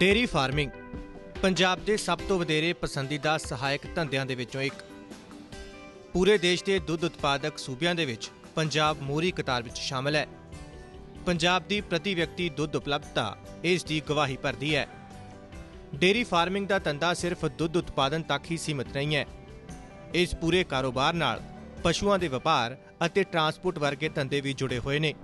Dairy farming Punjab ਦੇ ਸਭ ਤੋਂ ਵਧੇਰੇ ਪਸੰਦੀਦਾ ਸਹਾਇਕ ਧੰਦਿਆਂ ਦੇ ਵਿੱਚੋਂ ਇੱਕ। ਪੂਰੇ ਦੇਸ਼ ਦੇ ਦੁੱਧ ਉਤਪਾਦਕ ਸੂਬਿਆਂ ਦੇ ਵਿੱਚ ਪੰਜਾਬ ਮੋਹਰੀ ਕਤਾਰ ਵਿੱਚ ਸ਼ਾਮਲ ਹੈ। ਪੰਜਾਬ ਦੀ ਪ੍ਰਤੀ ਵਿਅਕਤੀ ਦੁੱਧ ਉਪਲਬਧਤਾ ਇਸ ਦੀ ਗਵਾਹੀ ਭਰਦੀ ਹੈ। ਡੇਰੀ ਫਾਰਮਿੰਗ ਦਾ ਧੰਦਾ ਸਿਰਫ ਦੁੱਧ ਉਤਪਾਦਨ ਤੱਕ ਹੀ ਸੀਮਿਤ ਨਹੀਂ ਹੈ। ਇਸ ਪੂਰੇ ਕਾਰੋਬਾਰ ਨਾਲ ਪਸ਼ੂਆਂ ਦੇ ਵਪਾਰ ਅਤੇ ਟਰਾਂਸਪੋਰਟ ਵਰਗੇ ਧੰਦੇ ਵੀ ਜੁੜੇ ਹੋਏ ਨੇ।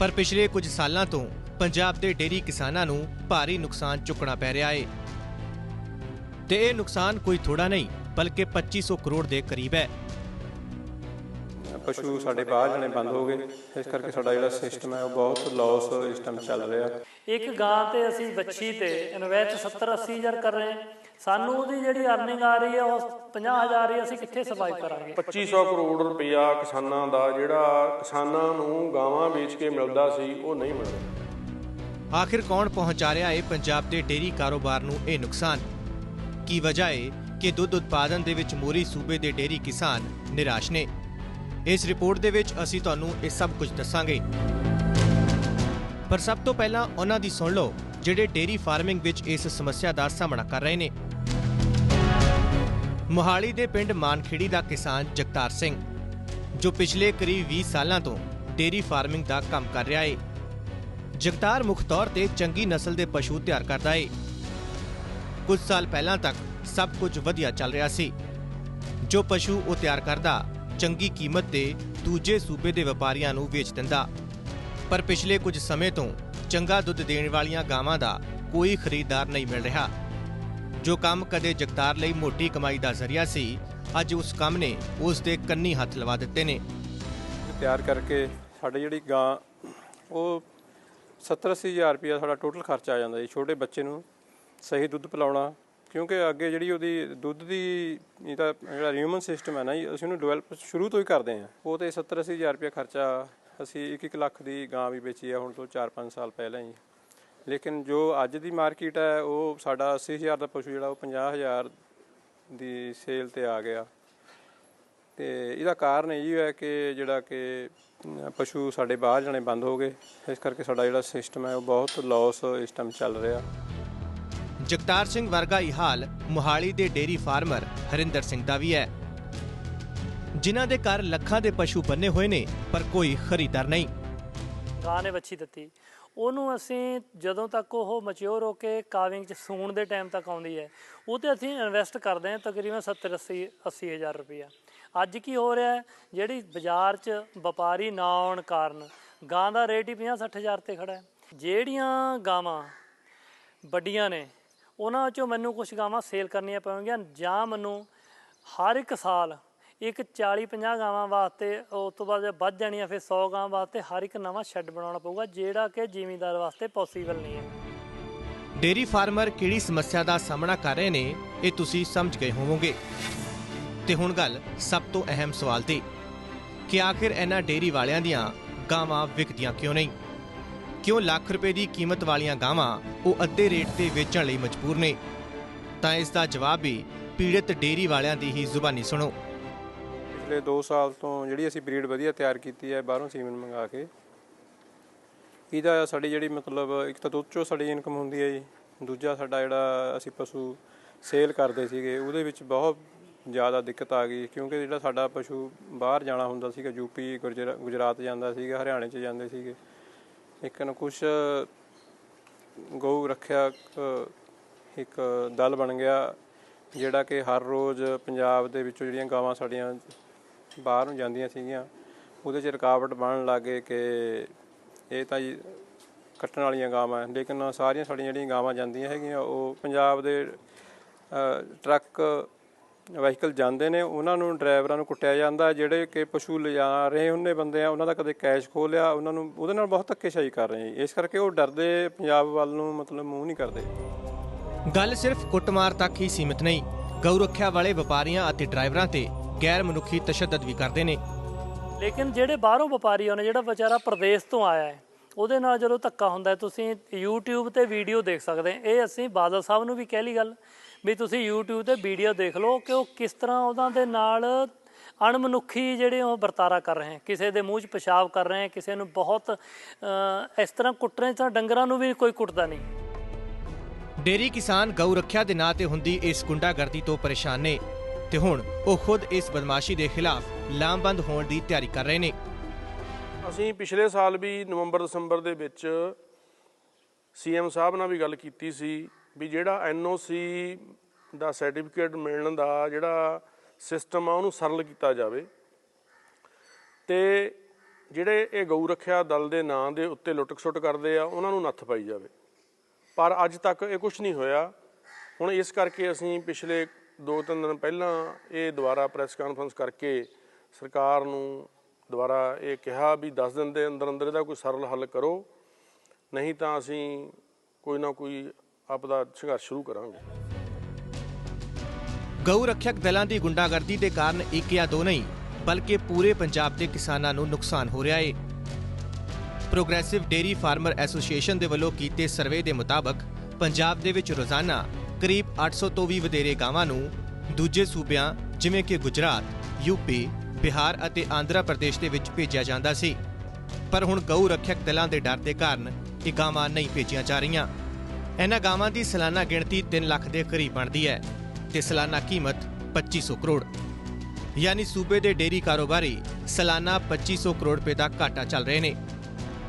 ਪਰ ਪਿਛਲੇ ਕੁਝ ਸਾਲਾਂ ਤੋਂ ਪੰਜਾਬ ਦੇ ਡੇਰੀ ਕਿਸਾਨਾਂ ਨੂੰ ਭਾਰੀ ਨੁਕਸਾਨ ਚੁੱਕਣਾ ਪੈ ਰਿਹਾ ਹੈ ਤੇ ਇਹ ਨੁਕਸਾਨ ਕੋਈ ਥੋੜਾ ਨਹੀਂ ਬਲਕਿ 2500 ਕਰੋੜ ਦੇ ਕਰੀਬ ਹੈ। ਪਸ਼ੂ ਸਾਡੇ ਬਾਹਰ ਜਾਣੇ ਬੰਦ ਹੋ ਗਏ। ਇਸ ਕਰਕੇ ਸਾਡਾ ਜਿਹੜਾ ਸਿਸਟਮ ਹੈ ਉਹ ਬਹੁਤ ਲਾਸ ਇਸ ਟਾਈਮ ਚੱਲ ਰਿਹਾ। ਇੱਕ ਗਾਂ ਤੇ ਅਸੀਂ ਵੱਛੀ ਤੇ ਇਨਵੈਸਟ 70 80 ਹਜ਼ਾਰ ਕਰ ਰਹੇ ਹਾਂ। ਸਾਨੂੰ ਉਹਦੀ ਜਿਹੜੀ ਅਰਨਿੰਗ ਆ ਰਹੀ ਹੈ ਉਹ 50 ਹਜ਼ਾਰ ਰਹੀ ਹੈ ਅਸੀਂ ਕਿੱਥੇ ਸਰਵਾਈਵ ਕਰਾਂਗੇ? 2500 ਕਰੋੜ ਰੁਪਇਆ ਕਿਸਾਨਾਂ ਦਾ ਜਿਹੜਾ ਕਿਸਾਨਾਂ ਨੂੰ ਗਾਵਾਂ ਵੇਚ ਕੇ ਮਿਲਦਾ ਸੀ ਉਹ ਨਹੀਂ ਮਿਲ ਰਿਹਾ। ਆਖਿਰ ਕੌਣ ਪਹੁੰਚਾ ਰਿਹਾ ਹੈ ਪੰਜਾਬ ਦੇ ਡੇਰੀ ਕਾਰੋਬਾਰ ਨੂੰ ਇਹ ਨੁਕਸਾਨ? ਕੀ ਵਜ੍ਹਾ ਹੈ ਕਿ ਦੁੱਧ ਉਤਪਾਦਨ ਦੇ ਵਿੱਚ ਮੋਰੀ ਸੂਬੇ ਦੇ ਡੇਰੀ ਕਿਸਾਨ ਨਿਰਾਸ਼ ਨੇ? ਇਸ ਰਿਪੋਰਟ ਦੇ ਵਿੱਚ ਅਸੀਂ ਤੁਹਾਨੂੰ ਇਹ ਸਭ ਕੁਝ ਦੱਸਾਂਗੇ। ਪਰ ਸਭ ਤੋਂ ਪਹਿਲਾਂ ਉਹਨਾਂ ਦੀ ਸੁਣ ਲਓ ਜਿਹੜੇ ਡੇਰੀ ਫਾਰਮਿੰਗ ਵਿੱਚ ਇਸ ਸਮੱਸਿਆ ਦਾ ਸਾਹਮਣਾ ਕਰ ਰਹੇ ਨੇ। ਮੋਹਾਲੀ ਦੇ ਪਿੰਡ ਮਾਨਖੇੜੀ ਦਾ ਕਿਸਾਨ ਜਗਤਾਰ ਸਿੰਘ, ਜੋ ਪਿਛਲੇ ਕਰੀਬ 20 ਸਾਲਾਂ ਤੋਂ ਡੇਰੀ ਫਾਰਮਿੰਗ ਦਾ ਕੰਮ ਕਰ ਰਿਹਾ ਏ। ਜਗਤਾਰ ਮੁੱਖ ਤੌਰ ਤੇ ਚੰਗੀ ਨਸਲ ਦੇ ਪਸ਼ੂ ਤਿਆਰ ਕਰਦਾ ਏ। ਕੁਝ ਸਾਲ ਪਹਿਲਾਂ ਤੱਕ ਸਭ ਕੁਝ ਵਧੀਆ ਚੱਲ ਰਿਹਾ ਸੀ। ਜੋ ਪਸ਼ੂ ਉਹ ਤਿਆਰ ਕਰਦਾ, ਚੰਗੀ ਕੀਮਤ ਤੇ ਦੂਜੇ ਸੂਬੇ ਦੇ ਵਪਾਰੀਆਂ ਨੂੰ ਵੇਚ ਦਿੰਦਾ। ਪਰ ਪਿਛਲੇ ਕੁਝ ਸਮੇਂ ਤੋਂ ਚੰਗਾ ਦੁੱਧ ਦੇਣ ਵਾਲੀਆਂ ਗਾਵਾਂ ਦਾ ਕੋਈ ਖਰੀਦਦਾਰ ਨਹੀਂ ਮਿਲ ਰਿਹਾ। ਜੋ ਕੰਮ ਕਦੇ ਜਗਤਾਰ ਲਈ ਮੋਟੀ ਕਮਾਈ ਦਾ ਜ਼ਰੀਆ ਸੀ, ਅੱਜ ਉਸ ਕੰਮ ਨੇ ਉਸ ਦੇ ਕੰਨੀ ਹੱਥ ਲਵਾ ਦਿੱਤੇ ਨੇ। ਤਿਆਰ ਕਰਕੇ ਸਾਡੇ ਜਿਹੜੀ ਗਾਂ, ਉਹ 70 ਅੱਸੀ ਹਜ਼ਾਰ ਰੁਪਇਆ ਸਾਡਾ ਟੋਟਲ ਖਰਚਾ ਆ ਜਾਂਦਾ ਜੀ, ਛੋਟੇ ਬੱਚੇ ਨੂੰ ਸਹੀ ਦੁੱਧ ਪਿਲਾਉਣਾ, ਕਿਉਂਕਿ ਅੱਗੇ ਜਿਹੜੀ ਉਹਦੀ ਦੁੱਧ ਦੀ ਇਹਦਾ ਜਿਹੜਾ ਹਿਊਮਨ ਸਿਸਟਮ ਹੈ ਨਾ ਜੀ, ਅਸੀਂ ਉਹਨੂੰ ਡਿਵੈਲਪ ਸ਼ੁਰੂ ਤੋਂ ਹੀ ਕਰਦੇ ਹਾਂ। ਉਹ ਤੇ 70 ਅੱਸੀ ਹਜ਼ਾਰ ਰੁਪਇਆ ਖਰਚਾ ਅਸੀਂ 1-1 ਲੱਖ ਦੀ ਗਾਂ ਵੀ ਵੇਚੀ ਹੈ ਹੁਣ ਤੋਂ 4-5 ਸਾਲ ਪਹਿਲਾਂ ਹੀ। ਲੇਕਿਨ ਜੋ ਅੱਜ ਦੀ ਮਾਰਕੀਟ ਹੈ ਉਹ ਸਾਡਾ 80000 ਦਾ ਪਸ਼ੂ ਜਿਹੜਾ ਉਹ 50000 ਦੀ ਸੇਲ ਤੇ ਆ ਗਿਆ। ਤੇ ਇਹਦਾ ਕਾਰਨ ਇਹ ਹੈ ਕਿ ਜਿਹੜਾ ਕਿ ਪਸ਼ੂ ਸਾਡੇ ਬਾਹਰ ਜਾਣੇ ਬੰਦ ਹੋ ਗਏ। ਇਸ ਕਰਕੇ ਸਾਡਾ ਜਿਹੜਾ ਸਿਸਟਮ ਹੈ ਉਹ ਬਹੁਤ ਲਾਸ ਇਸ ਟਾਈਮ ਚੱਲ ਰਿਹਾ। ਜਗਤਾਰ ਸਿੰਘ ਵਰਗਾ ਹੀ ਹਾਲ ਮੁਹਾਲੀ ਦੇ ਡੇਰੀ ਫਾਰਮਰ ਹਰਿੰਦਰ ਸਿੰਘ ਦਾ ਵੀ ਹੈ। ਜਿਨ੍ਹਾਂ ਦੇ ਘਰ ਲੱਖਾਂ ਦੇ ਪਸ਼ੂ ਬੰਨੇ ਹੋਏ ਨੇ ਪਰ ਕੋਈ ਖਰੀਦਦਾਰ ਨਹੀਂ। ਗਾਂ ਨੇ ਵੱਛੀ ਦਿੱਤੀ। ਉਹਨੂੰ ਅਸੀਂ ਜਦੋਂ ਤੱਕ ਉਹ ਮੈਚਿਓਰ ਹੋ ਕੇ ਕਾਵਿੰਗ ਚ ਸੂਣ ਦੇ ਟਾਈਮ ਤੱਕ ਆਉਂਦੀ ਹੈ ਉਹ ਤੇ ਅਸੀਂ ਇਨਵੈਸਟ ਕਰਦੇ ਹਾਂ ਤਕਰੀਬਨ 70 80 80 ਹਜ਼ਾਰ ਰੁਪਇਆ। ਅੱਜ ਕੀ ਹੋ ਰਿਹਾ ਹੈ, ਜਿਹੜੀ ਬਾਜ਼ਾਰ 'ਚ ਵਪਾਰੀ ਨਾ ਆਉਣ ਕਾਰਨ ਗਾਂ ਦਾ ਰੇਟ ਹੀ 50 60 ਹਜ਼ਾਰ ਤੇ ਖੜਾ ਹੈ। ਜਿਹੜੀਆਂ ਗਾਵਾਂ ਵੱਡੀਆਂ ਨੇ, ਉਹਨਾਂ ਚੋਂ ਮੈਨੂੰ ਕੁਝ ਗਾਵਾਂ ਸੇਲ ਕਰਨੀਆਂ ਪੈਣਗੀਆਂ ਜਾਂ ਮੈਨੂੰ ਹਰ ਇੱਕ ਸਾਲ ਇੱਕ 40 50 ਗਾਵਾਂ ਵਾਸਤੇ, ਉਸ ਤੋਂ ਬਾਅਦ ਜੇ ਵੱਧ ਜਾਣੀਆਂ ਫਿਰ 100 ਗਾਵਾਂ ਵਾਸਤੇ ਹਰ ਇੱਕ ਨਵਾਂ ਸ਼ੈੱਡ ਬਣਾਉਣਾ ਪਊਗਾ, ਜਿਹੜਾ ਕਿ ਜ਼ਿਮੀਂਦਾਰ ਵਾਸਤੇ ਪੋਸੀਬਲ ਨਹੀਂ ਹੈ। ਡੇਰੀ ਫਾਰਮਰ ਕਿਹੜੀ ਸਮੱਸਿਆ ਦਾ ਸਾਹਮਣਾ ਕਰ ਰਹੇ ਨੇ, ਇਹ ਤੁਸੀਂ ਸਮਝ ਗਏ ਹੋਵੋਗੇ। ਤੇ ਹੁਣ ਗੱਲ ਸਭ ਤੋਂ ਅਹਿਮ ਸਵਾਲ ਤੇ ਕਿ ਆਖਿਰ ਇਹਨਾਂ ਡੇਰੀ ਵਾਲਿਆਂ ਦੀਆਂ ਗਾਵਾਂ ਵਿਕਦੀਆਂ ਕਿਉਂ ਨਹੀਂ? ਕਿਉਂ ਲੱਖ ਰੁਪਏ ਦੀ ਕੀਮਤ ਵਾਲੀਆਂ ਗਾਵਾਂ ਉਹ ਅੱਧੇ ਰੇਟ ਤੇ ਵੇਚਣ ਲਈ ਮਜਬੂਰ ਨੇ? ਤਾਂ ਇਸ ਦਾ ਜਵਾਬ ਵੀ ਪੀੜਤ ਡੇਰੀ ਵਾਲਿਆਂ ਦੀ ਹੀ ਜ਼ੁਬਾਨੀ ਸੁਣੋ। ਪਿਛਲੇ 2 ਸਾਲ ਤੋਂ ਜਿਹੜੀ ਅਸੀਂ ਬਰੀਡ ਵਧੀਆ ਤਿਆਰ ਕੀਤੀ ਹੈ, ਬਾਹਰੋਂ ਸੀਮਨ ਮੰਗਾ ਕੇ। ਇਹਦਾ ਸਾਡੀ ਜਿਹੜੀ ਮਤਲਬ ਇੱਕ ਤਾਂ ਦੁੱਧ ਚੋਂ ਸਾਡੀ ਇਨਕਮ ਹੁੰਦੀ ਹੈ ਜੀ, ਦੂਜਾ ਸਾਡਾ ਜਿਹੜਾ ਅਸੀਂ ਪਸ਼ੂ ਸੇਲ ਕਰਦੇ ਸੀਗੇ, ਉਹਦੇ ਵਿੱਚ ਬਹੁਤ ਜ਼ਿਆਦਾ ਦਿੱਕਤ ਆ ਗਈ ਕਿਉਂਕਿ ਜਿਹੜਾ ਸਾਡਾ ਪਸ਼ੂ ਬਾਹਰ ਜਾਣਾ ਹੁੰਦਾ ਸੀਗਾ ਯੂਪੀ ਗੁਜਰਾ- ਗੁਜਰਾਤ ਜਾਂਦਾ ਸੀਗਾ, ਹਰਿਆਣੇ 'ਚ ਜਾਂਦੇ ਸੀਗੇ। ਲੇਕਿਨ ਕੁਛ ਗਊ ਰੱਖਿਆ ਇੱਕ ਦਲ ਬਣ ਗਿਆ, ਜਿਹੜਾ ਕਿ ਹਰ ਰੋਜ਼ ਪੰਜਾਬ ਦੇ ਵਿੱਚੋਂ ਜਿਹੜੀਆਂ ਗਾਵਾਂ ਸਾਡੀਆਂ ਬਾਹਰ ਨੂੰ ਜਾਂਦੀਆਂ ਸੀਗੀਆਂ। ਉਹਦੇ 'ਚ ਰੁਕਾਵਟ ਬਣਨ ਲੱਗੇ ਕਿ ਇਹ ਤਾਂ ਜੀ ਕੱਟਣ ਵਾਲੀਆਂ ਗਾਵਾਂ। ਲੇਕਿਨ ਸਾਰੀਆਂ ਸਾਡੀਆਂ ਜਿਹੜੀਆਂ ਗਾਵਾਂ ਜਾਂਦੀਆਂ ਹੈਗੀਆਂ, ਉਹ ਪੰਜਾਬ ਦੇ ਟਰੱਕ ਵਹੀਕਲ ਜਾਂਦੇ ਨੇ। ਉਹਨਾਂ ਨੂੰ ਡਰਾਈਵਰਾਂ ਨੂੰ ਕੁੱਟਿਆ ਜਾਂਦਾ। ਜਿਹੜੇ ਕਿ ਪਸ਼ੂ ਲਿਜਾ ਰਹੇ ਹੁੰਦੇ ਬੰਦੇ ਆ, ਉਹਨਾਂ ਦਾ ਕਦੇ ਕੈਸ਼ ਖੋਹ ਲਿਆ। ਉਹਨਾਂ ਨੂੰ, ਉਹਦੇ ਨਾਲ ਬਹੁਤ ਧੱਕੇਸ਼ਾਹੀ ਕਰ ਰਹੇ ਜੀ। ਇਸ ਕਰਕੇ ਉਹ ਡਰਦੇ ਪੰਜਾਬ ਵੱਲ ਨੂੰ ਮਤਲਬ ਮੂੰਹ ਨਹੀਂ ਕਰਦੇ। ਗੱਲ ਸਿਰਫ ਕੁੱਟਮਾਰ ਤੱਕ ਹੀ ਸੀਮਿਤ ਨਹੀਂ। ਗਊ ਰੱਖਿਆ ਵਾਲੇ ਵਪਾਰੀਆਂ ਅਤੇ ਡਰਾਈਵਰਾਂ ਤੇ ਗੈਰ ਮਨੁੱਖੀ ਤਸ਼ੱਦਦ ਵੀ ਕਰਦੇ ਨੇ। ਲੇਕਿਨ ਜਿਹੜੇ ਬਾਹਰੋਂ ਵਪਾਰੀ ਆਉਂਦੇ ਜਿਹੜਾ ਵਿਚਾਰਾ ਪ੍ਰਦੇਸ਼ ਤੋਂ ਆਇਆ ਹੈ ਉਹਦੇ ਨਾਲ ਜਦੋਂ ਧੱਕਾ ਹੁੰਦਾ ਤੁਸੀਂ YouTube ਤੇ ਵੀਡੀਓ ਦੇਖ ਸਕਦੇ ਇਹ ਅਸੀਂ ਬਾਦਲ ਸਾਹਿਬ ਨੂੰ ਵੀ ਕਹਿ ਲਈ ਗੱਲ ਵੀ ਤੁਸੀਂ YouTube ਤੇ ਵੀਡੀਓ ਦੇਖ ਲਓ ਕਿ ਉਹ ਕਿਸ ਤਰ੍ਹਾਂ ਉਹਨਾਂ ਦੇ ਨਾਲ ਅਣਮਨੁੱਖੀ ਜਿਹੜੇ ਉਹ ਵਰਤਾਰਾ ਕਰ ਰਹੇ ਕਿਸੇ ਦੇ ਮੂੰਹ 'ਚ ਪਿਸ਼ਾਬ ਕਰ ਰਹੇ ਕਿਸੇ ਨੂੰ ਬਹੁਤ ਇਸ ਤਰ੍ਹਾਂ ਕੁੱਟ ਰਹੇ ਤਾਂ ਡੰਗਰਾਂ ਨੂੰ ਵੀ ਕੋਈ ਕੁੱਟਦਾ ਨਹੀਂ। ਡੇਰੀ ਕਿਸਾਨ ਗਊ ਰੱਖਿਆ ਦੇ ਨਾਂ ਤੇ ਹੁੰਦੀ ਇਸ ਗੁੰਡਾਗਰਦੀ ਤੋਂ ਪਰੇਸ਼ਾਨ ਨੇ। ਤੇ ਹੁਣ ਉਹ ਖੁਦ ਇਸ ਬਦਮਾਸ਼ੀ ਦੇ ਖਿਲਾਫ ਲਾਮਬੰਦ ਹੋਣ ਦੀ ਤਿਆਰੀ ਕਰ ਰਹੇ ਨੇ। ਅਸੀਂ ਪਿਛਲੇ ਸਾਲ ਵੀ ਨਵੰਬਰ ਦਸੰਬਰ ਦੇ ਵਿੱਚ ਸੀਐਮ ਸਾਹਿਬ ਨਾਲ ਵੀ ਗੱਲ ਕੀਤੀ ਸੀ ਵੀ ਜਿਹੜਾ ਐਨਓਸੀ ਦਾ ਸਰਟੀਫਿਕੇਟ ਮਿਲਣ ਦਾ ਜਿਹੜਾ ਸਿਸਟਮ ਆ, ਉਹਨੂੰ ਸਰਲ ਕੀਤਾ ਜਾਵੇ। ਤੇ ਜਿਹੜੇ ਇਹ ਗਊ ਰੱਖਿਆ ਦਲ ਦੇ ਨਾਂ ਦੇ ਉੱਤੇ ਲੁੱਟ-ਖਸੁੱਟ ਕਰਦੇ ਆ, ਉਹਨਾਂ ਨੂੰ ਨੱਥ ਪਾਈ ਜਾਵੇ। ਪਰ ਅੱਜ ਤੱਕ ਇਹ ਕੁਝ ਨਹੀਂ ਹੋਇਆ। ਹੁਣ ਇਸ ਕਰਕੇ ਅਸੀਂ ਪਿਛਲੇ 2-3 ਦਿਨ ਪਹਿਲਾਂ ਇਹ ਦੁਬਾਰਾ ਪ੍ਰੈਸ ਕਾਨਫਰੰਸ ਕਰਕੇ ਸਰਕਾਰ ਨੂੰ ਦੁਬਾਰਾ ਇਹ ਕਿਹਾ ਵੀ 10 ਦਿਨ ਦੇ ਅੰਦਰ ਅੰਦਰ ਇਹਦਾ ਕੋਈ ਸਰਲ ਹੱਲ ਕਰੋ, ਨਹੀਂ ਤਾਂ ਅਸੀਂ ਕੋਈ ਨਾ ਕੋਈ ਆਪਦਾ ਸੰਘਰਸ਼ ਸ਼ੁਰੂ ਕਰਾਂਗੇ। ਗਊ ਰੱਖਿਅਕ ਦਲਾਂ ਦੀ ਗੁੰਡਾਗਰਦੀ ਦੇ ਕਾਰਨ ਇੱਕ ਜਾਂ ਦੋ ਨਹੀਂ ਬਲਕਿ ਪੂਰੇ ਪੰਜਾਬ ਦੇ ਕਿਸਾਨਾਂ ਨੂੰ ਨੁਕਸਾਨ ਹੋ ਰਿਹਾ ਹੈ ਪ੍ਰੋਗਰੈਸਿਵ ਡੇਰੀ ਫਾਰਮਰ ਐਸੋਸੀਏਸ਼ਨ ਦੇ ਵੱਲੋਂ ਕੀਤੇ ਸਰਵੇ ਦੇ ਮੁਤਾਬਕ ਪੰਜਾਬ ਦੇ ਵਿੱਚ ਰੋਜ਼ਾਨਾ ਕਰੀਬ 800 ਤੋਂ ਵੀ ਵਧੇਰੇ ਗਾਵਾਂ ਨੂੰ ਦੂਜੇ ਸੂਬਿਆਂ, ਜਿਵੇਂ ਕਿ ਗੁਜਰਾਤ ਯੂਪੀ ਬਿਹਾਰ ਅਤੇ ਆਂਧਰਾ ਪ੍ਰਦੇਸ਼ ਦੇ ਵਿੱਚ ਭੇਜਿਆ ਜਾਂਦਾ ਸੀ। ਪਰ ਹੁਣ ਗਊ ਰੱਖਿਅਕ ਦਲਾਂ ਦੇ ਡਰ ਦੇ ਕਾਰਨ ਇਹ ਗਾਵਾਂ ਨਹੀਂ ਭੇਜੀਆਂ ਜਾ ਰਹੀਆਂ। ਇਹਨਾਂ ਗਾਵਾਂ ਦੀ ਸਾਲਾਨਾ ਗਿਣਤੀ 3 ਲੱਖ ਦੇ ਕਰੀਬ ਬਣਦੀ ਹੈ ਤੇ ਸਾਲਾਨਾ ਕੀਮਤ 2500 ਕਰੋੜ। ਯਾਨੀ ਸੂਬੇ ਦੇ ਡੇਰੀ ਕਾਰੋਬਾਰੀ ਸਾਲਾਨਾ 2500 ਕਰੋੜ ਰੁਪਏ ਦਾ ਘਾਟਾ ਚੱਲ ਰਹੇ ਨੇ।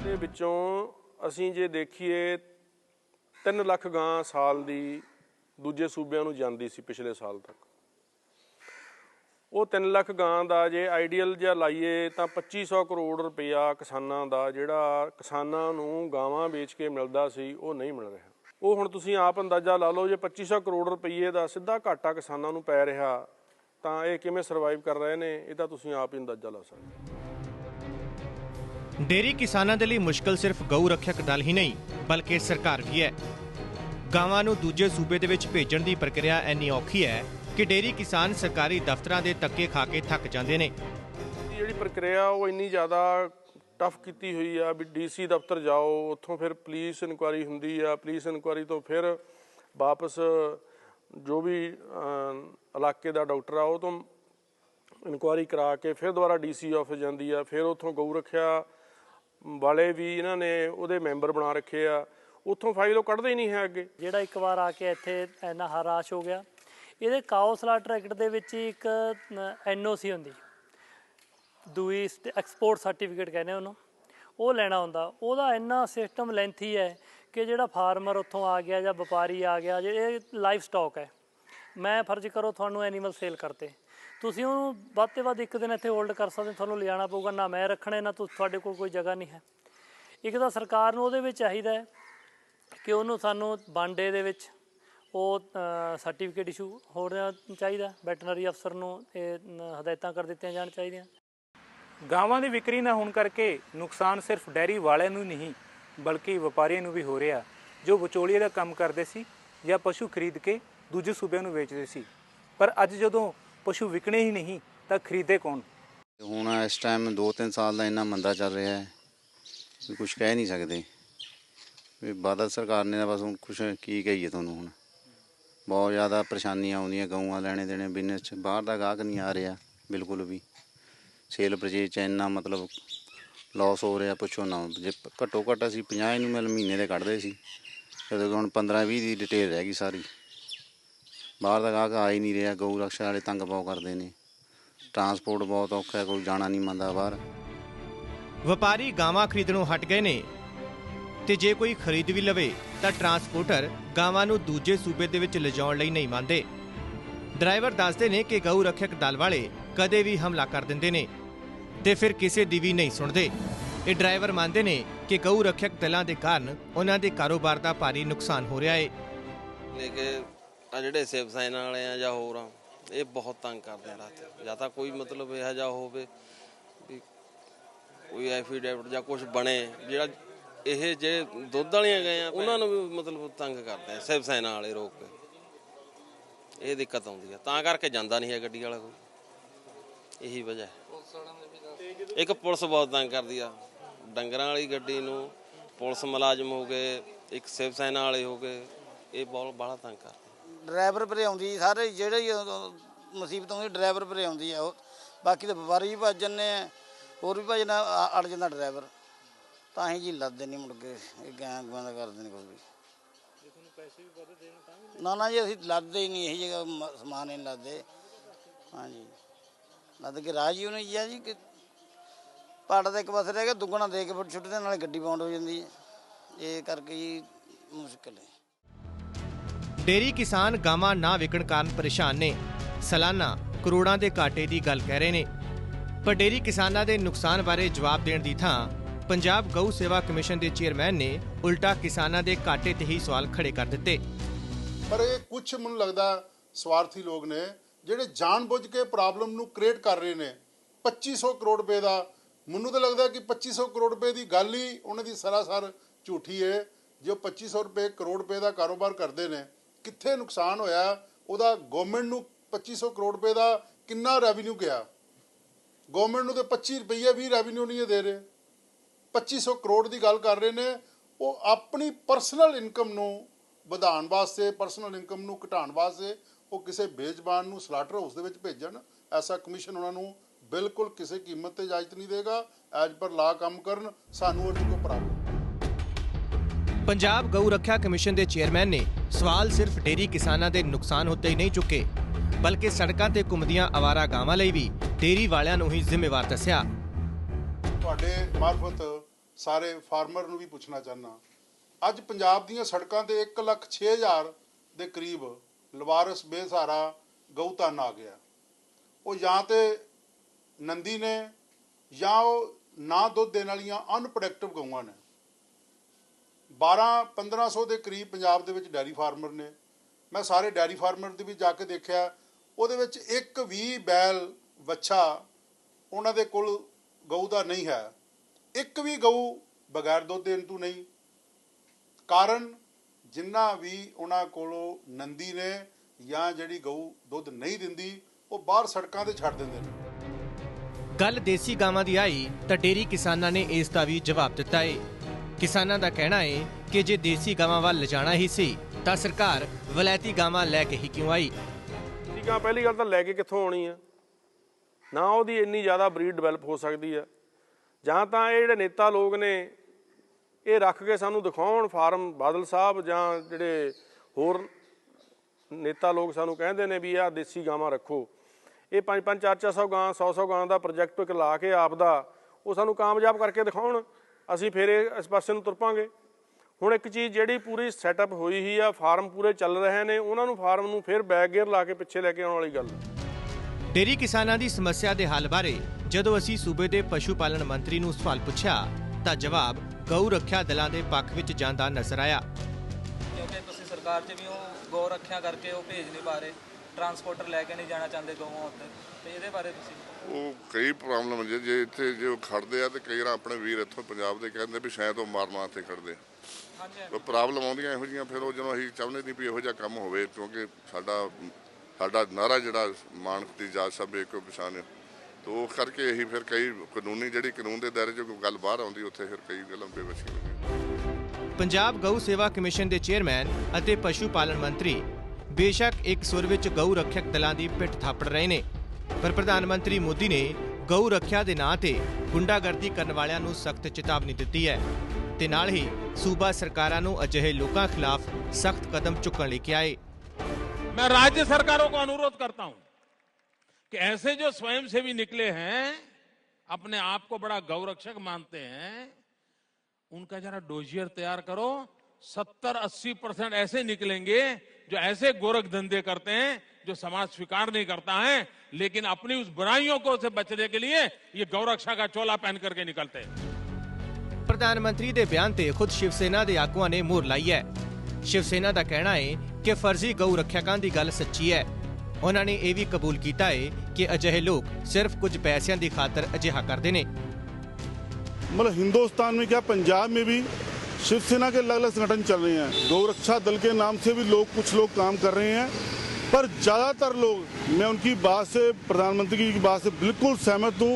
ਦੇ ਵਿੱਚੋਂ ਅਸੀਂ ਜੇ ਦੇਖੀਏ 3 ਲੱਖ ਗਾਂ ਸਾਲ ਦੀ ਦੂਜੇ ਸੂਬਿਆਂ ਨੂੰ ਜਾਂਦੀ ਸੀ ਪਿਛਲੇ ਸਾਲ ਤੱਕ। ਉਹ 3 ਲੱਖ ਗਾਂ ਦਾ ਜੇ ਆਈਡੀਅਲ ਜਿਹਾ ਲਾਈਏ ਤਾਂ 2500 ਕਰੋੜ ਰੁਪਇਆ ਕਿਸਾਨਾਂ ਦਾ ਜਿਹੜਾ ਕਿਸਾਨਾਂ ਨੂੰ ਗਾਵਾਂ ਵੇਚ ਕੇ ਮਿਲਦਾ ਸੀ, ਉਹ ਨਹੀਂ ਮਿਲ ਰਿਹਾ। ਉਹ ਹੁਣ ਤੁਸੀਂ ਆਪ ਅੰਦਾਜ਼ਾ ਲਾ ਲਓ, ਜੇ 2500 ਕਰੋੜ ਰੁਪਏ ਦਾ ਸਿੱਧਾ ਘਾਟਾ ਕਿਸਾਨਾਂ ਨੂੰ ਪੈ ਰਿਹਾ, ਤਾਂ ਇਹ ਕਿਵੇਂ ਸਰਵਾਈਵ ਕਰ ਰਹੇ ਨੇ, ਇਹ ਤਾਂ ਤੁਸੀਂ ਆਪ ਹੀ ਅੰਦਾਜ਼ਾ ਲਾ ਸਕਦੇ ਹੋ। ਡੇਰੀ ਕਿਸਾਨਾਂ ਦੇ ਲਈ ਮੁਸ਼ਕਲ ਸਿਰਫ ਗਊ ਰੱਖਿਅਕ ਦਲ ਹੀ ਨਹੀਂ, ਬਲਕਿ ਸਰਕਾਰ ਵੀ ਹੈ। ਗਾਵਾਂ ਨੂੰ ਦੂਜੇ ਸੂਬੇ ਦੇ ਵਿੱਚ ਭੇਜਣ ਦੀ ਪ੍ਰਕਿਰਿਆ ਇੰਨੀ ਔਖੀ ਹੈ ਕਿ ਡੇਰੀ ਕਿਸਾਨ ਸਰਕਾਰੀ ਦਫ਼ਤਰਾਂ ਦੇ ਧੱਕੇ ਖਾ ਕੇ ਥੱਕ ਜਾਂਦੇ ਨੇ। ਜਿਹੜੀ ਪ੍ਰਕਿਰਿਆ, ਉਹ ਇੰਨੀ ਜ਼ਿਆਦਾ ਟਫ ਕੀਤੀ ਹੋਈ ਆ ਵੀ ਡੀਸੀ ਦਫ਼ਤਰ ਜਾਓ, ਉੱਥੋਂ ਫਿਰ ਪੁਲਿਸ ਇਨਕੁਆਰੀ ਹੁੰਦੀ ਆ, ਪੁਲਿਸ ਇਨਕੁਆਰੀ ਤੋਂ ਫਿਰ ਵਾਪਸ ਜੋ ਵੀ ਇਲਾਕੇ ਦਾ ਡਾਕਟਰ ਆ, ਉਹ ਤੋਂ ਇਨਕੁਆਰੀ ਕਰਾ ਕੇ ਫਿਰ ਦੁਬਾਰਾ ਡੀਸੀ ਆਫਿਸ ਜਾਂਦੀ ਆ, ਫਿਰ ਉੱਥੋਂ ਗਊ ਰੱਖਿਆ ਵਾਲੇ ਵੀ ਇਹਨਾਂ ਨੇ ਉਹਦੇ ਮੈਂਬਰ ਬਣਾ ਰੱਖੇ ਆ। ਉੱਥੋਂ ਫਾਈਲ ਉਹ ਕੱਢਦੇ ਹੀ ਨਹੀਂ ਹੈ ਅੱਗੇ। ਜਿਹੜਾ ਇੱਕ ਵਾਰ ਆ ਕੇ ਇੱਥੇ ਇੰਨਾ ਹਰਾਸ਼ ਹੋ ਗਿਆ। ਇਹਦੇ ਕਾਓ ਟਰੈਕਟ ਦੇ ਵਿੱਚ ਹੀ ਇੱਕ ਐਨਓਸੀ ਹੁੰਦੀ। ਦੂਈ ਐਕਸਪੋਰਟ ਸਰਟੀਫਿਕੇਟ ਕਹਿੰਦੇ ਉਹਨੂੰ। ਉਹ ਲੈਣਾ ਹੁੰਦਾ। ਉਹਦਾ ਇੰਨਾ ਸਿਸਟਮ ਲੈਂਥੀ ਹੈ ਕਿ ਜਿਹੜਾ ਫਾਰਮਰ ਉੱਥੋਂ ਆ ਗਿਆ ਜਾਂ ਵਪਾਰੀ ਆ ਗਿਆ, ਜੇ ਇਹ ਲਾਈਫ ਸਟਾਕ ਹੈ। ਮੈਂ ਫਰਜ਼ ਕਰੋ ਤੁਹਾਨੂੰ ਐਨੀਮਲ ਸੇਲ ਕਰਤੇ। ਤੁਸੀਂ ਉਹਨੂੰ ਵੱਧ ਤੋਂ ਵੱਧ ਇੱਕ ਦਿਨ ਇੱਥੇ ਹੋਲਡ ਕਰ ਸਕਦੇ ਤੁਹਾਨੂੰ ਲਿਜਾਣਾ ਪਊਗਾ। ਨਾ ਮੈਂ ਰੱਖਣੇ, ਨਾ ਤੁਹਾਡੇ ਕੋਲ ਕੋਈ ਜਗ੍ਹਾ ਨਹੀਂ ਹੈ। ਇੱਕ ਤਾਂ ਸਰਕਾਰ ਨੂੰ ਉਹਦੇ ਵਿੱਚ ਚਾਹੀਦਾ ਹੈ ਕਿ ਉਹਨੂੰ ਸਾਨੂੰ ਬਾਂਡੇ ਦੇ ਵਿੱਚ ਉਹ ਸਰਟੀਫਿਕੇਟ ਇਸ਼ੂ ਹੋਣਾ ਚਾਹੀਦਾ ਵੈਟਰਨਰੀ ਅਫਸਰ ਨੂੰ ਇਹ ਹਦਾਇਤਾਂ ਕਰ ਦਿੱਤੀਆਂ ਜਾਣ ਚਾਹੀਦੀਆਂ। ਗਾਵਾਂ ਦੀ ਵਿਕਰੀ ਨਾ ਹੋਣ ਕਰਕੇ ਨੁਕਸਾਨ ਸਿਰਫ ਡੈਰੀ ਵਾਲਿਆਂ ਨੂੰ ਨਹੀਂ ਬਲਕਿ ਵਪਾਰੀਆਂ ਨੂੰ ਵੀ ਹੋ ਰਿਹਾ। ਜੋ ਵਿਚੋਲੀਏ ਦਾ ਕੰਮ ਕਰਦੇ ਸੀ ਜਾਂ ਪਸ਼ੂ ਖਰੀਦ ਕੇ ਦੂਜੇ ਸੂਬਿਆਂ ਨੂੰ ਵੇਚਦੇ ਸੀ। ਪਰ ਅੱਜ ਜਦੋਂ ਪਸ਼ੂ ਵਿਕਣੇ ਹੀ ਨਹੀਂ ਤਾਂ ਖਰੀਦੇ ਕੌਣ? ਹੁਣ ਇਸ ਟਾਈਮ 2-3 ਸਾਲ ਦਾ ਇੰਨਾ ਮੰਦਾ ਚੱਲ ਰਿਹਾ ਹੈ ਵੀ ਕੁਝ ਕਹਿ ਨਹੀਂ ਸਕਦੇ। ਵੀ ਬਾਦਲ ਸਰਕਾਰ ਨੇ ਤਾਂ ਬਸ ਹੁਣ ਕੁਛ ਕੀ ਕਹੀਏ ਤੁਹਾਨੂੰ ਹੁਣ। ਬਹੁਤ ਜ਼ਿਆਦਾ ਪਰੇਸ਼ਾਨੀਆਂ ਆਉਂਦੀਆਂ ਗਊਆਂ ਲੈਣੇ ਦੇਣੇ ਬਿਜ਼ਨਸ 'ਚ ਬਾਹਰ ਦਾ ਗਾਹਕ ਨਹੀਂ ਆ ਰਿਹਾ ਬਿਲਕੁਲ ਵੀ। ਸੇਲ ਪਰਚੇਜ 'ਚ ਇੰਨਾ ਮਤਲਬ ਲਾਸ ਹੋ ਰਿਹਾ, ਪੁੱਛੋ ਨਾ। ਜੇ ਘੱਟੋ ਘੱਟ ਅਸੀਂ 50 ਨੂੰ ਮਿਲ ਮਹੀਨੇ ਦੇ ਕੱਢਦੇ ਸੀ। ਜਦੋਂ ਕਿ ਹੁਣ 15-20 ਦੀ ਡਿਟੇਲ ਰਹਿ ਗਈ ਸਾਰੀ। ਬਾਹਰ ਦਾ ਗਾਹਕ ਆ ਹੀ ਨਹੀਂ ਰਿਹਾ, ਗਊ ਰਕਸ਼ਾ ਵਾਲੇ ਤੰਗ ਬਹੁਤ ਕਰਦੇ ਨੇ। ਟਰਾਂਸਪੋਰਟ ਬਹੁਤ ਔਖਾ ਕੋਈ ਜਾਣਾ ਨਹੀਂ ਮੰਨਦਾ ਬਾਹਰ। ਵਪਾਰੀ ਗਾਵਾਂ ਖਰੀਦਣੋਂ ਹਟ ਗਏ ਨੇ। ਤੇ ਜੇ ਕੋਈ ਖਰੀਦ ਵੀ ਲਵੇ, ਤਾਂ ਟਰਾਂਸਪੋਰਟਰ ਗਾਵਾਂ ਨੂੰ ਦੂਜੇ ਸੂਬੇ ਦੇ ਵਿੱਚ ਲਿਜਾਉਣ ਲਈ ਨਹੀਂ ਮੰਨਦੇ। ਡਰਾਈਵਰ ਦੱਸਦੇ ਨੇ ਕਿ ਗਊ ਰੱਖਿਅਕ ਦਲ ਵਾਲੇ ਕਦੇ ਵੀ ਹਮਲਾ ਕਰ ਦਿੰਦੇ ਨੇ ਤੇ ਫਿਰ ਕਿਸੇ ਦੀ ਵੀ ਨਹੀਂ ਸੁਣਦੇ। ਇਹ ਡਰਾਈਵਰ ਮੰਨਦੇ ਨੇ ਕਿ ਗਊ ਰੱਖਿਅਕ ਦਲਾਂ ਦੇ ਕਾਰਨ ਉਹਨਾਂ ਦੇ ਕਾਰੋਬਾਰ ਦਾ ਭਾਰੀ ਨੁਕਸਾਨ ਹੋ ਰਿਹਾ ਹੈ ਲੈ ਆ ਜਿਹੜੇ ਸੇਵ ਸਾਈਨ ਵਾਲੇ ਆ ਜਾਂ ਹੋਰ ਆ, ਇਹ ਬਹੁਤ ਤੰਗ ਕਰਦੇ ਆ ਰਾਤ ਜਾਂ ਤਾਂ ਕੋਈ ਮਤਲਬ ਇਹੋ ਜਿਹਾ ਹੋਵੇ ਵੀ ਕੋਈ ਐਫੀਡੇਵਿਟ ਜਾਂ ਕੁਝ ਬਣੇ, ਜਿਹੜਾ ਇਹ ਜਿਹੜੇ ਦੁੱਧ ਵਾਲੀਆਂ ਗਏ ਆ, ਉਹਨਾਂ ਨੂੰ ਵੀ ਮਤਲਬ ਤੰਗ ਕਰਦੇ ਆ ਸੇਵ ਸਾਈਨ ਵਾਲੇ ਰੋਕ ਕੇ। ਇਹ ਦਿੱਕਤ ਆਉਂਦੀ ਆ। ਤਾਂ ਕਰਕੇ ਜਾਂਦਾ ਨਹੀਂ ਹੈ ਗੱਡੀ ਵਾਲਾ ਕੋਈ। ਇਹੀ ਵਜ੍ਹਾ ਹੈ। ਇੱਕ ਪੁਲਿਸ ਬਹੁਤ ਤੰਗ ਕਰਦੀ ਆ। ਡੰਗਰਾਂ ਵਾਲੀ ਗੱਡੀ ਨੂੰ ਪੁਲਿਸ ਮੁਲਾਜ਼ਮ ਹੋ ਗਏ, ਇੱਕ ਸਿਵ ਸੈਨਾ ਵਾਲੇ ਹੋ ਗਏ, ਇਹ ਬਹੁਤ ਬਾਹਲਾ ਤੰਗ ਕਰਦੇ ਡਰਾਈਵਰ ਪਰੇ ਆਉਂਦੀ ਸਾਰੇ ਜਿਹੜੇ ਮੁਸੀਬਤ ਆਉਂਦੀ ਡਰਾਈਵਰ ਪਰੇ ਆਉਂਦੀ ਆ। ਉਹ ਬਾਕੀ ਤਾਂ ਵਪਾਰੀ ਵੀ ਭੱਜ ਜੰਨੇ ਆ, ਹੋਰ ਵੀ ਭੱਜਣਾ ਅੜ ਜਾਂਦਾ ਡਰਾਈਵਰ। ਤਾਂ ਹੀ ਜੀ ਲੱਦਦੇ ਨਹੀਂ ਮੁੜ ਕੇ, ਇਹ ਗੈਂ ਗੁਆਂ ਦਾ ਕਰਦੇ ਨਹੀਂ ਕੋਈ ਵੀ। ਨਾ ਨਾ ਜੀ, ਅਸੀਂ ਲੱਦਦੇ ਹੀ ਨਹੀਂ, ਇਹ ਜਗ੍ਹਾ ਮ- ਸਮਾਨ ਹੀ ਨਹੀਂ ਲੱਦਦੇ। ਹਾਂਜੀ। ਲੱਦ ਕੇ ਰਾਜ ਹੀ ਉਹਨੇ ਜੀ ਕਿ ਪਾੜਾ ਦਾ ਇੱਕ ਪਾਸੇ ਰਹਿ ਗਿਆ ਦੁੱਗਣਾ ਦੇ ਕੇ ਫਿਰ ਛੁੱਟਦੇ ਨਾਲੇ ਗੱਡੀ ਬਾਉਂਡ ਹੋ ਜਾਂਦੀ ਹੈ। ਇਹ ਕਰਕੇ ਜੀ ਮੁਸ਼ਕਿਲ ਹੈ। ਡੇਰੀ ਕਿਸਾਨ ਗਾਵਾਂ ਨਾ ਵਿਕਣ ਕਾਰਨ ਪਰੇਸ਼ਾਨ ਨੇ। ਸਾਲਾਨਾ ਕਰੋੜਾਂ ਦੇ ਘਾਟੇ ਦੀ ਗੱਲ ਕਹਿ ਰਹੇ ਨੇ। ਪਰ ਡੇਰੀ ਕਿਸਾਨਾਂ ਦੇ ਨੁਕਸਾਨ ਬਾਰੇ ਜਵਾਬ ਦੇਣ ਦੀ ਥਾਂ ਪੰਜਾਬ ਗਊ ਸੇਵਾ ਕਮਿਸ਼ਨ ਦੇ ਚੇਅਰਮੈਨ ਨੇ ਉਲਟਾ ਕਿਸਾਨਾਂ ਦੇ ਘਾਟੇ ਤੇ ਹੀ ਸਵਾਲ ਖੜੇ ਕਰ ਦਿੱਤੇ। ਪਰ ਇਹ ਕੁਝ ਮੈਨੂੰ ਲੱਗਦਾ ਸਵਾਰਥੀ ਲੋਕ ਨੇ, ਜਿਹੜੇ ਜਾਣਬੁੱਝ ਕੇ ਪ੍ਰੋਬਲਮ ਨੂੰ ਕ੍ਰੀਏਟ ਕਰ ਰਹੇ ਨੇ 2500 ਕਰੋੜ ਰੁਪਏ ਦਾ, ਮੈਨੂੰ ਤਾਂ ਲੱਗਦਾ ਕਿ 2500 ਕਰੋੜ ਰੁਪਏ ਦੀ ਗੱਲ ਹੀ ਉਹਨਾਂ ਦੀ ਸਰਾਸਰ ਝੂਠੀ ਹੈ ਜੋ 2500 ਰੁਪਏ, ਕਰੋੜ ਰੁਪਏ ਦਾ ਕਾਰੋਬਾਰ ਕਰਦੇ ਨੇ, ਕਿੱਥੇ ਨੁਕਸਾਨ ਹੋਇਆ, ਉਹਦਾ ਗਵਰਨਮੈਂਟ ਨੂੰ 2500 ਕਰੋੜ ਰੁਪਏ ਦਾ ਕਿੰਨਾ ਰੈਵਨਿਊ ਗਿਆ? ਗਵਰਨਮੈਂਟ ਨੂੰ ਤੇ 25 ਰੁਪਏ ਵੀ ਰੈਵਨਿਊ ਨਹੀਂ ਦੇ ਰਹੇ। 2500 ਕਰੋੜ ਦੀ ਗੱਲ ਕਰ ਰਹੇ ਨੇ, ਉਹ ਆਪਣੀ ਪਰਸਨਲ ਇਨਕਮ ਨੂੰ ਵਧਾਉਣ ਵਾਸਤੇ ਪਰਸਨਲ ਇਨਕਮ ਨੂੰ ਘਟਾਉਣ ਵਾਸਤੇ ਉਹ ਕਿਸੇ ਬੇਜ਼ਬਾਨ ਨੂੰ ਸਲਾਟਰ ਹਾਊਸ ਦੇ ਵਿੱਚ ਭੇਜਣ, ਐਸਾ ਕਮਿਸ਼ਨ ਉਹਨਾਂ ਨੂੰ ਬਿਲਕੁਲ ਕਿਸੇ ਕੀਮਤ ਤੇ ਇਜਾਜ਼ਤ ਨਹੀਂ ਦੇਗਾ। ਐਜ ਪਰ ਲਾ ਕੰਮ ਕਰਨ, ਸਾਨੂੰ ਉਹ ਕੋਈ ਪ੍ਰੋਬਲਮ ਪੰਜਾਬ ਗਊ ਰੱਖਿਆ ਕਮਿਸ਼ਨ ਦੇ ਚੇਅਰਮੈਨ ਨੇ ਸਵਾਲ ਸਿਰਫ ਡੇਰੀ ਕਿਸਾਨਾਂ ਦੇ ਨੁਕਸਾਨ ਉੱਤੇ ਹੀ ਨਹੀਂ ਚੁੱਕੇ, ਬਲਕਿ ਸੜਕਾਂ ਤੇ ਘੁੰਮਦੀਆਂ ਆਵਾਰਾ ਗਾਵਾਂ ਲਈ ਵੀ ਡੇਰੀ ਵਾਲਿਆਂ ਨੂੰ ਹੀ ਜ਼ਿੰਮੇਵਾਰ ਦੱਸਿਆ। ਤੁਹਾਡੇ ਮਾਰਫਤ ਸਾਰੇ ਫਾਰਮਰ ਨੂੰ ਵੀ ਪੁੱਛਣਾ ਚਾਹਨਾ ਅੱਜ ਪੰਜਾਬ ਦੀਆਂ ਸੜਕਾਂ ਤੇ 1 ਲੱਖ 6 ਹਜ਼ਾਰ ਦੇ ਕਰੀਬ ਲਵਾਰਸ ਬੇਸਹਾਰਾ ਗਊਧਨ ਆ ਗਿਆ। ਉਹ ਜਾਂ ਤੇ ਨੰਦੀ ਨੇ ਜਾਂ ਉਹ ਨਾ ਦੁੱਧ ਦੇਣ ਵਾਲੀਆਂ ਅਨਪ੍ਰੋਡਕਟਿਵ ਗਊਆਂ ਨੇ। 12 1500 ਦੇ ਕਰੀਬ ਪੰਜਾਬ ਦੇ ਵਿੱਚ ਡੈਰੀ ਫਾਰਮਰ ਨੇ। ਮੈਂ ਸਾਰੇ ਡੈਰੀ ਫਾਰਮਰ ਦੇ ਵੀ ਜਾ ਕੇ ਦੇਖਿਆ। ਉਹਦੇ ਵਿੱਚ ਇੱਕ ਵੀ ਬੈਲ, ਵੱਛਾ ਉਹਨਾਂ ਦੇ ਕੋਲ ਗਊ ਦਾ ਨਹੀਂ ਹੈ। ਇੱਕ ਵੀ ਗਊ ਬਗੈਰ ਦੁੱਧ ਦੇਣ ਤੋਂ ਨਹੀਂ। ਕਾਰਨ ਜਿੰਨਾ ਵੀ ਉਹਨਾਂ ਕੋਲੋਂ ਨੰਦੀ ਨੇ ਜਾਂ ਜਿਹੜੀ ਗਊ ਦੁੱਧ ਨਹੀਂ ਦਿੰਦੀ ਉਹ ਬਾਹਰ ਸੜਕਾਂ ਤੇ ਛੱਡ ਦਿੰਦੇ ਨੇ। ਗੱਲ ਦੇਸੀ ਗਾਵਾਂ ਦੀ ਆਈ ਤਾਂ ਡੇਰੀ ਕਿਸਾਨਾਂ ਨੇ ਇਸ ਦਾ ਵੀ ਜਵਾਬ ਦਿੱਤਾ ਏ। ਕਿਸਾਨਾਂ ਦਾ ਕਹਿਣਾ ਏ ਕਿ ਜੇ ਦੇਸੀ ਗਾਵਾਂ ਵੱਲ ਲਿਜਾਣਾ ਹੀ ਸੀ ਤਾਂ ਸਰਕਾਰ ਵਲੈਤੀ ਗਾਵਾਂ ਲੈ ਕੇ ਹੀ ਕਿਉਂ ਆਈ? ਠੀਕ ਆ ਪਹਿਲੀ ਗੱਲ ਤਾਂ ਲੈ ਕੇ ਕਿੱਥੋਂ ਆਉਣੀ ਆ? ਨਾ ਉਹਦੀ ਇੰਨੀ ਜ਼ਿਆਦਾ ਬਰੀਡ ਡਿਵੈਲਪ ਹੋ ਸਕਦੀ ਆ। ਜਾਂ ਤਾਂ ਇਹ ਜਿਹੜੇ ਨੇਤਾ ਲੋਕ ਨੇ, ਇਹ ਰੱਖ ਕੇ ਸਾਨੂੰ ਦਿਖਾਉਣ, ਫਾਰਮ ਬਾਦਲ ਸਾਹਿਬ ਜਾਂ ਜਿਹੜੇ ਹੋਰ ਨੇਤਾ ਲੋਕ ਸਾਨੂੰ ਕਹਿੰਦੇ ਨੇ ਵੀ ਆਹ ਦੇਸੀ ਗਾਵਾਂ ਰੱਖੋ। ਇਹ 5 5 4 400 ਗਾਂ 100 100 ਗਾਂ ਦਾ ਪ੍ਰੋਜੈਕਟ ਇੱਕ ਲਾ ਕੇ ਆਪ ਦਾ, ਉਹ ਸਾਨੂੰ ਕਾਮਯਾਬ ਕਰਕੇ ਦਿਖਾਉਣ, ਅਸੀਂ ਫਿਰ ਇਹ ਇਸ ਪਾਸੇ ਨੂੰ ਤੁਰ ਪਾਂਗੇ ਹੁਣ ਇੱਕ ਚੀਜ਼ ਜਿਹੜੀ ਪੂਰੀ ਸੈਟਅਪ ਹੋਈ ਹੀ ਆ, ਫਾਰਮ ਪੂਰੇ ਚੱਲ ਰਹੇ ਨੇ, ਉਹਨਾਂ ਨੂੰ ਫਾਰਮ ਨੂੰ ਫਿਰ ਬੈਕ ਗੇਅਰ ਲਾ ਕੇ ਪਿੱਛੇ ਲੈ ਕੇ ਆਉਣ ਵਾਲੀ ਗੱਲ ਡੇਰੀ ਕਿਸਾਨਾਂ ਦੀ ਸਮੱਸਿਆ ਦੇ ਹੱਲ ਬਾਰੇ ਜਦੋਂ ਅਸੀਂ ਸੂਬੇ ਦੇ ਪਸ਼ੂ ਪਾਲਣ ਮੰਤਰੀ ਨੂੰ ਸਵਾਲ ਪੁੱਛਿਆ ਤਾਂ ਜਵਾਬ ਗਊ ਰੱਖਿਆ ਦਲਾਂ ਦੇ ਪੱਖ ਵਿੱਚ ਜਾਂਦਾ ਨਜ਼ਰ ਆਇਆ। ਕਿਉਂਕਿ ਤੁਸੀਂ ਸਰਕਾਰ 'ਚ ਵੀ ਉਹ ਗੌ ਰੱਖਿਆ ਕਰਕੇ ਉਹ ਭੇਜ ਨਹੀਂ ਪਾ ਰਹੇ ਟਰਾਂਸਪੋਰਟਰ ਲੈ ਕੇ ਨਹੀਂ ਜਾਣਾ ਚਾਹੁੰਦੇ ਗਊਆਂ ਉੱਤੇ ਤੇ ਇਹਦੇ ਬਾਰੇ ਤੁਸੀਂ? ਉਹ ਕਈ ਪ੍ਰੋਬਲਮ ਜੇ ਜੇ ਇੱਥੇ ਜੇ ਖੜਦੇ ਆ ਤੇ ਕਈ ਵਾਰ ਆਪਣੇ ਵੀਰ ਇੱਥੋਂ ਪੰਜਾਬ ਦੇ ਕਹਿੰਦੇ ਵੀ ਸ਼ਾਇਦ ਉਹ ਮਾਰਨਾ ਇੱਥੇ ਖੜਦੇ ਹਾਂਜੀ ਉਹ ਪ੍ਰੋਬਲਮ ਆਉਂਦੀਆਂ ਇਹੋ ਜੀਆਂ ਫਿਰ ਉਹ ਜਦੋਂ ਅਸੀਂ ਚਾਹੁੰਦੇ ਨਹੀਂ ਵੀ ਇਹੋ ਜਿਹਾ ਕੰਮ ਹੋਵੇ ਕਿਉਂਕਿ ਸਾਡਾ ਸਾਡਾ ਨਾਰਾ ਜਿਹੜਾ ਮਾਨਕ ਦੀ ਜਾਤ ਇੱਕੋ ਪਛਾਣ ਤੋ ਕਰਕੇ ਇਹੀ ਫਿਰ ਕਈ ਕਾਨੂੰਨੀ ਜਿਹੜੀ ਕਾਨੂੰਨ ਦੇ ਦਾਇਰੇ 'ਚ ਗੱਲ ਬਾਹਰ ਆਉਂਦੀ, ਉੱਥੇ ਫਿਰ ਕਈ ਗੱਲਾਂ ਬੇਵਸੀ ਹੁੰਦੀਆਂ ਪੰਜਾਬ ਗਊ ਸੇਵਾ ਕਮਿਸ਼ਨ ਦੇ ਚੇਅਰਮੈਨ ਅਤੇ ਪਸ਼ੂ ਪਾਲਣ ਮੰਤਰੀ ਬੇਸ਼ੱਕ ਇੱਕ ਸੁਰ ਵਿੱਚ ਗਊ ਰੱਖਿਅਕ ਦਲਾਂ ਦੀ ਪਿੱਠ ਥਾਪੜ ਰਹੇ ਨੇ। ਪਰ ਪ੍ਰਧਾਨ ਮੰਤਰੀ ਮੋਦੀ ਨੇ ਗਊ ਰੱਖਿਆ ਦੇ ਨਾਂ ਤੇ ਗੁੰਡਾਗਰਦੀ ਕਰਨ ਵਾਲਿਆਂ ਨੂੰ ਸਖਤ ਚੇਤਾਵਨੀ ਦਿੱਤੀ ਹੈ। ਤੇ ਨਾਲ ਹੀ ਸੂਬਾ ਸਰਕਾਰਾਂ ਨੂੰ ਅਜਿਹੇ ਲੋਕਾਂ ਖਿਲਾਫ ਸਖਤ ਕਦਮ ਚੁੱਕਣ ਲਈ ਕਿਹਾ ਹੈ मैं राज्य सरकारों को अनुरोध करता हूँ कि ऐसे जो स्वयं से भी निकले हैं, अपने आप को बड़ा गौरक्षक मानते हैं, उनका जरा डोजियर तैयार करो। 70-80 परसेंट ऐसे निकलेंगे जो ऐसे गोरख धंधे करते हैं, जो समाज स्वीकार नहीं करता है, लेकिन अपनी उस बुराइयों को से बचने के लिए ये गौरक्षा का चोला पहन करके निकलते हैं। प्रधानमंत्री के बयान से खुद शिवसेना के आगुआ ने मोर लाई है। ਸ਼ਿਵ ਸੈਨਾ ਦਾ ਕਹਿਣਾ ਹੈ ਕਿ ਫਰਜ਼ੀ ਗਊ ਰੱਖਿਅਕਾਂ ਦੀ ਗੱਲ ਸੱਚੀ ਹੈ ਉਹਨਾਂ ਨੇ ਇਹ ਵੀ ਕਬੂਲ ਕੀਤਾ ਹੈ ਕਿ ਅਜਿਹੇ ਲੋਕ ਸਿਰਫ ਕੁਝ ਪੈਸਿਆਂ ਦੀ ਖਾਤਰ ਅਜਿਹਾ ਕਰਦੇ ਨੇ मतलब हिंदुस्तान में क्या पंजाब में भी शिवसेना के अलग अलग संगठन चल रहे हैं गौरक्षा दल के नाम से भी लोग कुछ लोग काम कर रहे हैं पर ज़्यादातर लोग मैं उनकी बात से प्रधानमंत्री की बात से बिल्कुल सहमत हूँ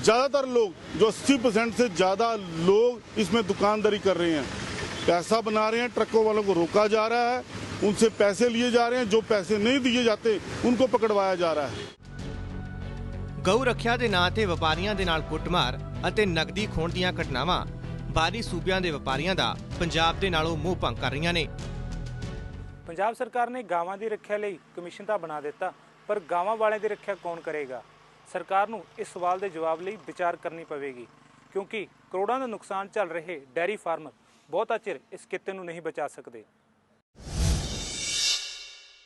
ज़्यादातर लोग जो 80 परसेंट से ज़्यादा लोग इसमें दुकानदारी कर रहे हैं पैसा बना रहे हैं ट्रकों वालों को रोका जा रहा है उनसे पैसे लिए जा रहे हैं जो पैसे नहीं दिए जाते उनको पकड़वाया जा रहा है ਗਊ ਰੱਖਿਆ ਦੇ ਨਾਂ ਤੇ ਵਪਾਰੀਆਂ ਦੇ ਨਾਲ ਕੁੱਟਮਾਰ ਅਤੇ ਨਕਦੀ ਖੋਣ ਦੀਆਂ ਘਟਨਾਵਾਂ ਬਾਹਰੀ ਸੂਬਿਆਂ ਦੇ ਵਪਾਰੀਆਂ ਦਾ ਪੰਜਾਬ ਦੇ ਨਾਲੋਂ ਮੂੰਹ ਭੰਗ ਕਰ ਰਹੀਆਂ ਨੇ ਪੰਜਾਬ ਸਰਕਾਰ ਨੇ ਗਾਵਾਂ ਦੀ ਰੱਖਿਆ ਲਈ ਕਮਿਸ਼ਨ ਤਾਂ ਬਣਾ ਦਿੱਤਾ ਪਰ ਗਾਵਾਂ ਵਾਲਿਆਂ ਦੀ ਰੱਖਿਆ ਕੌਣ ਕਰੇਗਾ ਸਰਕਾਰ ਨੂੰ ਇਸ ਸਵਾਲ ਦੇ ਜਵਾਬ ਲਈ ਵਿਚਾਰ ਕਰਨੀ ਪਵੇਗੀ ਕਿਉਂਕਿ ਕਰੋੜਾਂ ਦਾ ਨੁਕਸਾਨ ਚੱਲ ਰਹੇ ਡੈਰੀ ਫਾਰਮਰ ਬਹੁਤਾ ਚਿਰ ਇਸ ਕਿੱਤੇ ਨੂੰ ਨਹੀਂ ਬਚਾ ਸਕਦੇ।